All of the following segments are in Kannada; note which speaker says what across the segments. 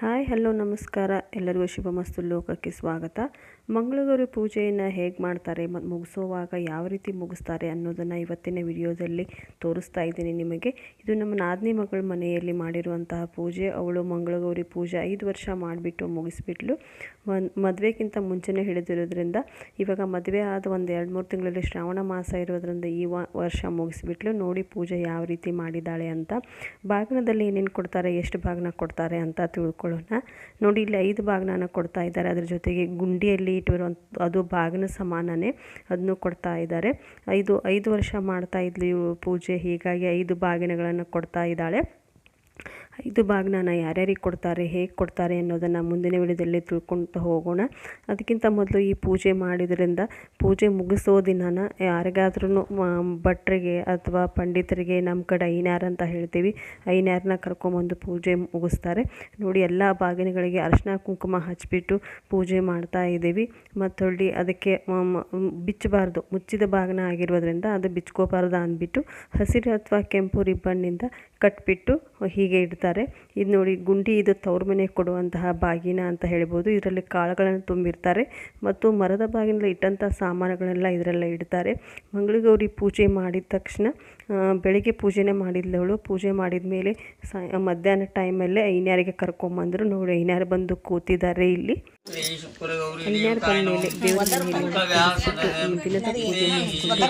Speaker 1: ಹಾಯ್, ಹಲೋ, ನಮಸ್ಕಾರ. ಎಲ್ಲರಿಗೂ ಶುಭಮಸ್ತು ಲೋಕಕ್ಕೆ ಸ್ವಾಗತ. ಮಂಗಳಗೌರಿ ಪೂಜೆಯನ್ನು ಹೇಗೆ ಮಾಡ್ತಾರೆ ಮತ್ತು ಮುಗಿಸೋವಾಗ ಯಾವ ರೀತಿ ಮುಗಿಸ್ತಾರೆ ಅನ್ನೋದನ್ನು ಇವತ್ತಿನ ವಿಡಿಯೋದಲ್ಲಿ ತೋರಿಸ್ತಾ ಇದ್ದೀನಿ ನಿಮಗೆ. ಇದು ನಮ್ಮ ನಾದಿನಿ ಮಗಳ ಮನೆಯಲ್ಲಿ ಮಾಡಿರುವಂತಹ ಪೂಜೆ. ಅವಳು ಮಂಗಳಗೌರಿ ಪೂಜೆ ಐದು ವರ್ಷ ಮಾಡಿಬಿಟ್ಟು ಮುಗಿಸ್ಬಿಟ್ಲು. ಮದುವೆಗಿಂತ ಮುಂಚೆನೇ ಹಿಡಿದಿರೋದ್ರಿಂದ ಇವಾಗ ಮದುವೆ ಆದ ಒಂದು ಎರಡು ಮೂರು ತಿಂಗಳಲ್ಲಿ ಶ್ರಾವಣ ಮಾಸ ಇರೋದ್ರಿಂದ ಈ ವರ್ಷ ಮುಗಿಸ್ಬಿಟ್ಲು. ನೋಡಿ ಪೂಜೆ ಯಾವ ರೀತಿ ಮಾಡಿದ್ದಾಳೆ ಅಂತ. ಬಾಗಿನದಲ್ಲಿ ಏನೇನು ಕೊಡ್ತಾರೆ, ಎಷ್ಟು ಬಾಗಿನ ಕೊಡ್ತಾರೆ ಅಂತ ನೋಡಿ ಇಲ್ಲಿ ಐದು ಬಾಗಿನ ಕೊಡ್ತಾ ಇದ್ದಾರೆ. ಅದ್ರ ಜೊತೆಗೆ ಗುಂಡಿಯಲ್ಲಿ ಇಟ್ಟಿರುವಂಥ ಅದು ಬಾಗಿನ ಸಮಾನನೇ ಅದನ್ನು ಕೊಡ್ತಾ ಇದ್ದಾರೆ. ಐದು ಐದು ವರ್ಷ ಮಾಡ್ತಾ ಇದ್ಲಿ ಪೂಜೆ. ಹೀಗಾಗಿ ಐದು ಬಾಗಿನಗಳನ್ನು ಕೊಡ್ತಾ ಇದ್ದಾಳೆ. ಐದು ಭಾಗನಾನ ಯಾರ್ಯಾರಿಗೆ ಕೊಡ್ತಾರೆ, ಹೇಗೆ ಕೊಡ್ತಾರೆ ಅನ್ನೋದನ್ನು ಮುಂದಿನ ವಿಡಿಯೋದಲ್ಲಿ ತಿಳ್ಕೊಳ್ತಾ ಹೋಗೋಣ. ಅದಕ್ಕಿಂತ ಮೊದಲು ಈ ಪೂಜೆ ಮಾಡಿದ್ರಿಂದ ಪೂಜೆ ಮುಗಿಸೋ ದಿನನ ಯಾರಿಗಾದ್ರೂ ಭಟ್ರಿಗೆ ಅಥವಾ ಪಂಡಿತರಿಗೆ ನಮ್ಮ ಕಡೆ ಐನಾರ್ ಅಂತ ಹೇಳ್ತೀವಿ ಐನಾರನ್ನ ಕರ್ಕೊಂಬಂದು ಪೂಜೆ ಮುಗಿಸ್ತಾರೆ. ನೋಡಿ ಎಲ್ಲ ಬಾಗಿನಗಳಿಗೆ ಅರಿಶಿನ ಕುಂಕುಮ ಹಚ್ಚಿಬಿಟ್ಟು ಪೂಜೆ ಮಾಡ್ತಾ ಇದ್ದೀವಿ. ಮತ್ತು ಹೊಳ್ಳಿ ಅದಕ್ಕೆ ಬಿಚ್ಚಬಾರ್ದು, ಮುಚ್ಚಿದ ಬಾಗಿನ ಆಗಿರೋದ್ರಿಂದ ಅದು ಬಿಚ್ಕೋಬಾರ್ದು ಅಂದ್ಬಿಟ್ಟು ಹಸಿರು ಅಥವಾ ಕೆಂಪು ರಿಬ್ಬನ್ನಿಂದ ಕಟ್ಬಿಟ್ಟು ಹೀಗೆ ಇಡ್ತಾರೆ. ಇದು ನೋಡಿ ಗುಂಡಿ ಇದು ತವ್ರ ಮನೆ ಕೊಡುವಂತಹ ಬಾಗಿನ ಅಂತ ಹೇಳ್ಬೋದು. ಇದರಲ್ಲಿ ಕಾಳುಗಳನ್ನು ತುಂಬಿರ್ತಾರೆ ಮತ್ತು ಮರದ ಬಾಗಿನಲ್ಲಿ ಇಟ್ಟಂತಹ ಸಾಮಾನುಗಳೆಲ್ಲ ಇದರಲ್ಲೇ ಇಡ್ತಾರೆ. ಮಂಗಳಗೌರಿ ಪೂಜೆ ಮಾಡಿದ ತಕ್ಷಣ ಬೆಳಿಗ್ಗೆ ಪೂಜೆನೇ ಅವಳು ಪೂಜೆ ಮಾಡಿದ ಮೇಲೆ ಸಾಯ ಮಧ್ಯಾಹ್ನ ಟೈಮಲ್ಲೇ ಐನ್ಯಾರಿಗೆ ಕರ್ಕೊಂಬಂದರು. ನೋಡಿ ಐನ್ಯಾರು ಬಂದು ಕೂತಿದ್ದಾರೆ ಇಲ್ಲಿ. ಐನ್ಯಾರು ಬಂದ ಮೇಲೆ ದೇವರ ದಿನದ ಪೂಜೆ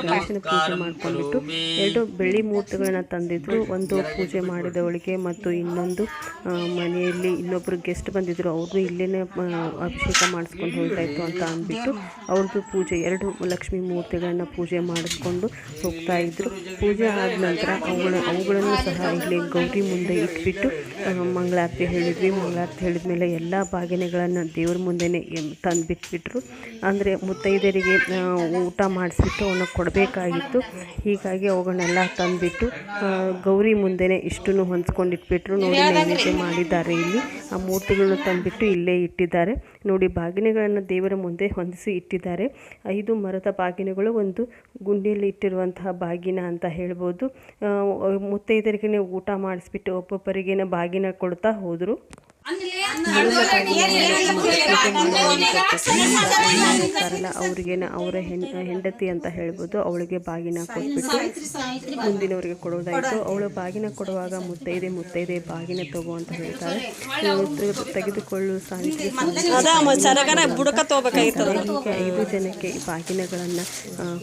Speaker 1: ಗಣೇಶನ ಪೂಜೆ ಮಾಡ್ಕೊಂಡ್ಬಿಟ್ಟು ಎರಡು ಬೆಳ್ಳಿ ಮೂರ್ತಿಗಳನ್ನ ತಂದಿದ್ರು. ಒಂದು ಪೂಜೆ ಮಾಡಿದವಳಿಗೆ ಮತ್ತು ಇನ್ನೊಂದು ಮನೆಯಲ್ಲಿ ಇನ್ನೊಬ್ಬರು ಗೆಸ್ಟ್ ಬಂದಿದ್ರು. ಅವ್ರನ್ನೂ ಇಲ್ಲೇನೆ ಆ, ಅಭಿಷೇಕ ಮಾಡಿಸ್ಕೊಂಡು ಹೋಗ್ತಾ ಇತ್ತು ಅಂತ ಅಂದ್ಬಿಟ್ಟು ಅವ್ರದ್ದು ಪೂಜೆ ಎರಡು ಲಕ್ಷ್ಮೀ ಮೂರ್ತಿಗಳನ್ನ ಪೂಜೆ ಮಾಡಿಸ್ಕೊಂಡು ಹೋಗ್ತಾ ಇದ್ರು. ಪೂಜೆ ಆದ ನಂತರ ಅವುಗಳ ಅವುಗಳನ್ನು ಸಹ ಇಲ್ಲಿ ಗೌರಿ ಮುಂದೆ ಇಟ್ಬಿಟ್ಟು ಮಂಗಳಾರತಿ ಹೇಳಿದ್ವಿ. ಮಂಗಳಾರತಿ ಹೇಳಿದ ಮೇಲೆ ಎಲ್ಲ ಬಾಗಿನೆಗಳನ್ನು ದೇವ್ರ ಮುಂದೆನೇ ತಂದು ಬಿಟ್ಬಿಟ್ರು. ಅಂದರೆ ಮುತ್ತೈದೆಯರಿಗೆ ಊಟ ಮಾಡಿಸ್ಬಿಟ್ಟು ಅವನ್ನ ಕೊಡಬೇಕಾಗಿತ್ತು. ಹೀಗಾಗಿ ಅವುಗಳನ್ನೆಲ್ಲ ತಂದುಬಿಟ್ಟು ಗೌರಿ ಮುಂದೆನೆ ಇಷ್ಟನ್ನು ಹೊಂದ್ಕೊಂಡು ಇಟ್ಬಿಟ್ರು ನೋಡಿ ನೈವೇದ್ಯ ಮಾಡಿದ್ದಾರೆ ಇಲ್ಲಿ. ಆ ಮೂರ್ತಿಗಳನ್ನ ತಂದುಬಿಟ್ಟು ಇಲ್ಲೇ ಇಟ್ಟಿದ್ದಾರೆ. ನೋಡಿ ಬಾಗಿನೆಗಳನ್ನು ದೇವರ ಮುಂದೆ ಹೊಂದಿಸಿ ಇಟ್ಟಿದ್ದಾರೆ. ಐದು ಮರದ ಬಾಗಿನೆಗಳು ಒಂದು ಗುಂಡಿಯಲ್ಲಿ ಇಟ್ಟಿರುವಂತಹ ಬಾಗಿನ ಅಂತ ಹೇಳ್ಬೋದು. ಆ, ಮುತ್ತೈದರಿಗೆ ಊಟ ಮಾಡಿಸ್ಬಿಟ್ಟು ಒಬ್ಬೊಬ್ಬರಿಗೇನೆ ಬಾಗಿನ ಕೊಡ್ತಾ ಹೋದರು. ಇರ್ತಾರಲ್ಲ ಅವ್ರಿಗೇನ ಅವರ ಹೆಂಡತಿ ಅಂತ ಹೇಳ್ಬೋದು ಅವಳಿಗೆ ಬಾಗಿನ ಕೊಟ್ಬಿಟ್ಟು ಮುಂದಿನವರಿಗೆ ಕೊಡೋದಾಯಿತು. ಅವಳು ಬಾಗಿನ ಕೊಡುವಾಗ ಮುತ್ತೈದೆ ಮುತ್ತೈದೆ ಬಾಗಿನ ತಗೋ ಅಂತ ಹೇಳ್ತಾರೆ. ತೆಗೆದುಕೊಳ್ಳು ಸಾವಿತ್ರಿ ಐದು ಜನಕ್ಕೆ ಈ ಬಾಗಿನಗಳನ್ನು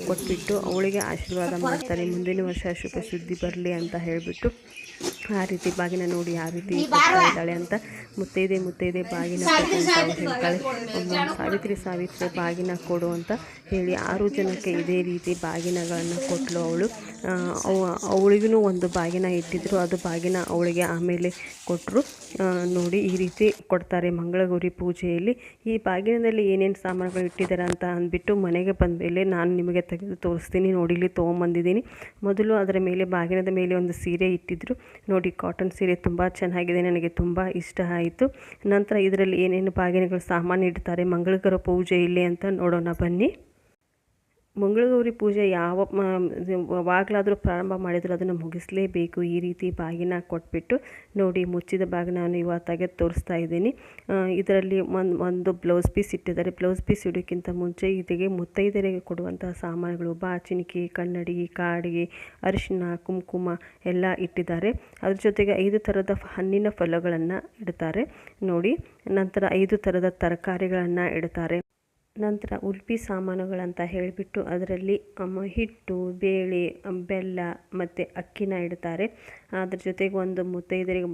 Speaker 1: ಕೊಟ್ಬಿಟ್ಟು ಅವಳಿಗೆ ಆಶೀರ್ವಾದ ಮಾಡ್ತಾರೆ. ಮುಂದಿನ ವರ್ಷ ಶುಭ ಸುದ್ದಿ ಬರಲಿ ಅಂತ ಹೇಳಿಬಿಟ್ಟು ಆ ರೀತಿ ಬಾಗಿನ ನೋಡಿ ಆ ರೀತಿ ಇದ್ದಾಳೆ ಅಂತ ಮುತ್ತೈದೆ ಮುತ್ತೈದೆ ಬಾಗಿನ ಹೇಳ್ತಾಳೆ. ಸಾವಿತ್ರಿ ಸಾವಿತ್ರಿ ಬಾಗಿನ ಕೊಡು ಅಂತ ಹೇಳಿ ಆರು ಜನಕ್ಕೆ ಇದೇ ರೀತಿ ಬಾಗಿನಗಳನ್ನು ಕೊಟ್ಟಳು ಅವಳು. ಅವಳಿಗೂ ಒಂದು ಬಾಗಿನ ಇಟ್ಟಿದ್ರು. ಅದು ಬಾಗಿನ ಅವಳಿಗೆ ಆಮೇಲೆ ಕೊಟ್ಟರು ನೋಡಿ ಈ ರೀತಿ ಕೊಡ್ತಾರೆ ಮಂಗಳಗೌರಿ ಪೂಜೆಯಲ್ಲಿ. ಈ ಬಾಗಿನದಲ್ಲಿ ಏನೇನು ಸಾಮಾನುಗಳು ಇಟ್ಟಿದ್ದಾರೆ ಅಂತ ಅಂದ್ಬಿಟ್ಟು ಮನೆಗೆ ಬಂದ ಮೇಲೆ ನಾನು ನಿಮಗೆ ತೆಗೆದು ತೋರಿಸ್ತೀನಿ. ನೋಡಿ ಇಲ್ಲಿ ತೊಗೊಂಬಂದಿದ್ದೀನಿ. ಮೊದಲು ಅದರ ಮೇಲೆ ಬಾಗಿನದ ಮೇಲೆ ಒಂದು ಸೀರೆ ಇಟ್ಟಿದ್ರು. ನೋಡಿ ಕಾಟನ್ ಸೀರೆ ತುಂಬ ಚೆನ್ನಾಗಿದೆ, ನನಗೆ ತುಂಬ ಇಷ್ಟ ಆಯಿತು. ನಂತರ ಇದರಲ್ಲಿ ಏನೇನು ಬಾಗಿನಗಳು ಸಾಮಾನು ಇಡ್ತಾರೆ, ಮಂಗಳಕರ ಪೂಜೆ ಇಲ್ಲಿ ಅಂತ ನೋಡೋಣ ಬನ್ನಿ. ಮಂಗಳಗೌರಿ ಪೂಜೆ ಯಾವ ಯಾವಾಗಲಾದರೂ ಪ್ರಾರಂಭ ಮಾಡಿದರೂ ಅದನ್ನು ಮುಗಿಸಲೇಬೇಕು. ಈ ರೀತಿ ಬಾಗಿನ ಕೊಟ್ಬಿಟ್ಟು ನೋಡಿ, ಮುಚ್ಚಿದ ಬಾಗಿನ ನಾನು ಇವಾಗ ತೋರಿಸ್ತಾ ಇದ್ದೀನಿ. ಇದರಲ್ಲಿ ಒಂದು ಒಂದು ಬ್ಲೌಸ್ ಪೀಸ್ ಇಟ್ಟಿದ್ದಾರೆ. ಬ್ಲೌಸ್ ಪೀಸ್ ಇಡೋಕ್ಕಿಂತ ಮುಂಚೆ ಇದಕ್ಕೆ ಮುತ್ತೈದೆಯರಿಗೆ ಕೊಡುವಂತಹ ಸಾಮಾನುಗಳು, ಬಾಚಿಣಿಕೆ ಕನ್ನಡಿ ಕಾಡಿಗೆ, ಅರಿಶಿನ, ಕುಂಕುಮ ಎಲ್ಲ ಇಟ್ಟಿದ್ದಾರೆ. ಅದ್ರ ಜೊತೆಗೆ ಐದು ಥರದ ಹಣ್ಣಿನ ಫಲಗಳನ್ನು ಇಡ್ತಾರೆ. ನೋಡಿ, ನಂತರ ಐದು ಥರದ ತರಕಾರಿಗಳನ್ನು ಇಡ್ತಾರೆ. ನಂತರ ಉಲ್ಪಿ ಸಾಮಾನುಗಳಂತ ಹೇಳಿಬಿಟ್ಟು ಅದರಲ್ಲಿ ಹಿಟ್ಟು, ಬೇಳೆ ಬೆಲ್ಲ ಮತ್ತು ಅಕ್ಕಿನ ಇಡ್ತಾರೆ. ಅದ್ರ ಜೊತೆಗೆ ಒಂದು ಮುತ್ತೈದರಿಗೆ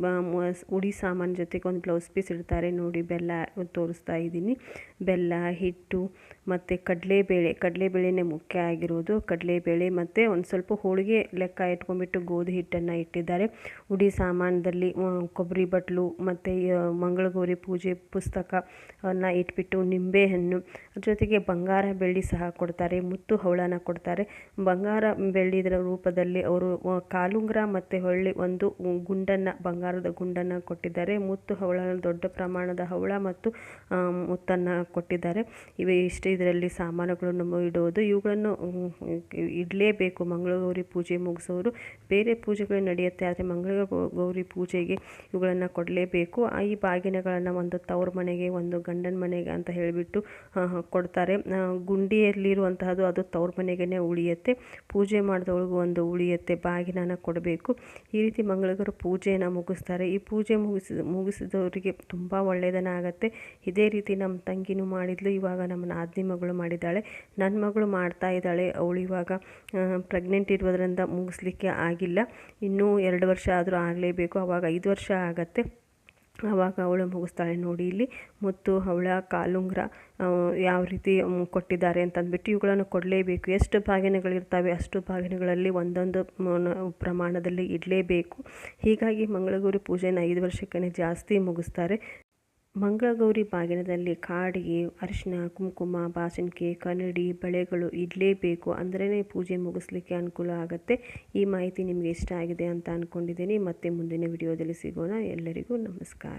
Speaker 1: ಉಡಿ ಸಾಮಾನು ಜೊತೆಗೆ ಒಂದು ಬ್ಲೌಸ್ ಪೀಸ್ ಇಡ್ತಾರೆ. ನೋಡಿ, ಬೆಲ್ಲ ತೋರಿಸ್ತಾ ಇದ್ದೀನಿ. ಬೆಲ್ಲ, ಹಿಟ್ಟು ಮತ್ತು ಕಡಲೆಬೇಳೆ, ಕಡಲೆಬೇಳೆನೇ ಮುಖ್ಯ ಆಗಿರೋದು. ಕಡಲೆಬೇಳೆ ಮತ್ತು ಒಂದು ಸ್ವಲ್ಪ ಹೋಳಿಗೆ ಲೆಕ್ಕ ಇಟ್ಕೊಂಡ್ಬಿಟ್ಟು ಗೋಧಿ ಹಿಟ್ಟನ್ನು ಇಟ್ಟಿದ್ದಾರೆ. ಉಡಿ ಸಾಮಾನದಲ್ಲಿ ಕೊಬ್ಬರಿ ಬಟ್ಲು ಮತ್ತು ಮಂಗಳಗೌರಿ ಪೂಜೆ ಪುಸ್ತಕ ಅನ್ನು ಇಟ್ಬಿಟ್ಟು ನಿಂಬೆಹಣ್ಣು, ಜೊತೆಗೆ ಬಂಗಾರ ಬೆಳ್ಳಿ ಸಹ ಕೊಡ್ತಾರೆ, ಮುತ್ತು ಹವಳನ ಕೊಡ್ತಾರೆ. ಬಂಗಾರ ಬೆಳ್ಳಿ ಇದರ ರೂಪದಲ್ಲಿ ಅವರು ಕಾಲುಂಗುರ ಮತ್ತು ಹೊಳ್ಳಿ ಒಂದು ಗುಂಡನ್ನು, ಬಂಗಾರದ ಗುಂಡನ್ನು ಕೊಟ್ಟಿದ್ದಾರೆ. ಮುತ್ತು ಹವಳ ದೊಡ್ಡ ಪ್ರಮಾಣದ ಹವಳ ಮತ್ತು ಮುತ್ತನ್ನು ಕೊಟ್ಟಿದ್ದಾರೆ. ಇವೆ ಇಷ್ಟು ಇದರಲ್ಲಿ ಸಾಮಾನುಗಳನ್ನು ಇಡುವುದು ಇವುಗಳನ್ನು ಇಡಲೇಬೇಕು. ಮಂಗಳಗೌರಿ ಪೂಜೆ ಮುಗಿಸೋರು ಬೇರೆ ಪೂಜೆಗಳು ನಡೆಯುತ್ತೆ, ಆದರೆ ಮಂಗಳ ಗೌರಿ ಪೂಜೆಗೆ ಇವುಗಳನ್ನು ಕೊಡಲೇಬೇಕು. ಈ ಬಾಗಿನಗಳನ್ನು ಒಂದು ತವ್ರ ಮನೆಗೆ, ಒಂದು ಗಂಡನ ಮನೆಗೆ ಅಂತ ಹೇಳಿಬಿಟ್ಟು ಕೊಡ್ತಾರೆ. ಗುಂಡಿಯಲ್ಲಿರುವಂತಹದ್ದು ಅದು ತವ್ರ ಮನೆಗೇ ಉಳಿಯುತ್ತೆ. ಪೂಜೆ ಮಾಡಿದವ್ರಿಗೂ ಒಂದು ಉಳಿಯುತ್ತೆ ಬಾಗಿನನ ಕೊಡಬೇಕು. ಈ ರೀತಿ ಮಂಗಳಗೌರಿ ಪೂಜೆಯನ್ನು ಮುಗಿಸ್ತಾರೆ. ಈ ಪೂಜೆ ಮುಗಿಸಿದ, ಮುಗಿಸಿದವರಿಗೆ ತುಂಬ ಒಳ್ಳೆಯದನ್ನ ಆಗುತ್ತೆ ಇದೇ ರೀತಿ ನಮ್ಮ ತಂಗಿನೂ ಮಾಡಿದ್ಲು, ಇವಾಗ ನಮ್ಮ ನಾದಿನಿ ಮಗಳು ಮಾಡಿದ್ದಾಳೆ. ನನ್ನ ಮಗಳು ಮಾಡ್ತಾ ಇದ್ದಾಳೆ. ಅವಳು ಇವಾಗ ಪ್ರೆಗ್ನೆಂಟ್ ಇರೋದ್ರಿಂದ ಮುಗಿಸ್ಲಿಕ್ಕೆ ಆಗಿಲ್ಲ. ಇನ್ನೂ ಎರಡು ವರ್ಷ ಆದರೂ ಆಗಲೇಬೇಕು. ಅವಾಗ ಐದು ವರ್ಷ ಆಗತ್ತೆ. ಆವಾಗ ಅವಳು ಮುಗಿಸ್ತಾಳೆ ನೋಡಿ ಇಲ್ಲಿ. ಮತ್ತು ಅವಳ ಕಾಲುಂಗ್ರ ಯಾವ ರೀತಿ ಕೊಟ್ಟಿದ್ದಾರೆ ಅಂತಂದ್ಬಿಟ್ಟು ಇವುಗಳನ್ನು ಕೊಡಲೇಬೇಕು. ಎಷ್ಟು ಭಾಗಿನಗಳಿರ್ತವೆ ಅಷ್ಟು ಭಾಗಿನಗಳಲ್ಲಿ ಒಂದೊಂದು ಪ್ರಮಾಣದಲ್ಲಿ ಇಡಲೇಬೇಕು. ಹೀಗಾಗಿ ಮಂಗಳಗೌರಿ ಪೂಜೆನ ಐದು ವರ್ಷಕ್ಕೇ ಜಾಸ್ತಿ ಮುಗಿಸ್ತಾರೆ. ಮಂಗಳಗೌರಿ ಬಾಗಿನದಲ್ಲಿ ಕಾಡಿಗೆ ಅರಿಶಿನ ಕುಂಕುಮ ಬಾಸಿನಿಕೆ ಕನ್ನಡಿ, ಬಳೆಗಳು ಇಡಲೇಬೇಕು. ಅಂದ್ರೇ ಪೂಜೆ ಮುಗಿಸ್ಲಿಕ್ಕೆ ಅನುಕೂಲ ಆಗುತ್ತೆ. ಈ ಮಾಹಿತಿ ನಿಮಗೆ ಇಷ್ಟ ಆಗಿದೆ ಅಂತ ಅಂದ್ಕೊಂಡಿದ್ದೀನಿ ಮತ್ತೆ ಮುಂದಿನ ವಿಡಿಯೋದಲ್ಲಿ ಸಿಗೋಣ. ಎಲ್ಲರಿಗೂ ನಮಸ್ಕಾರ.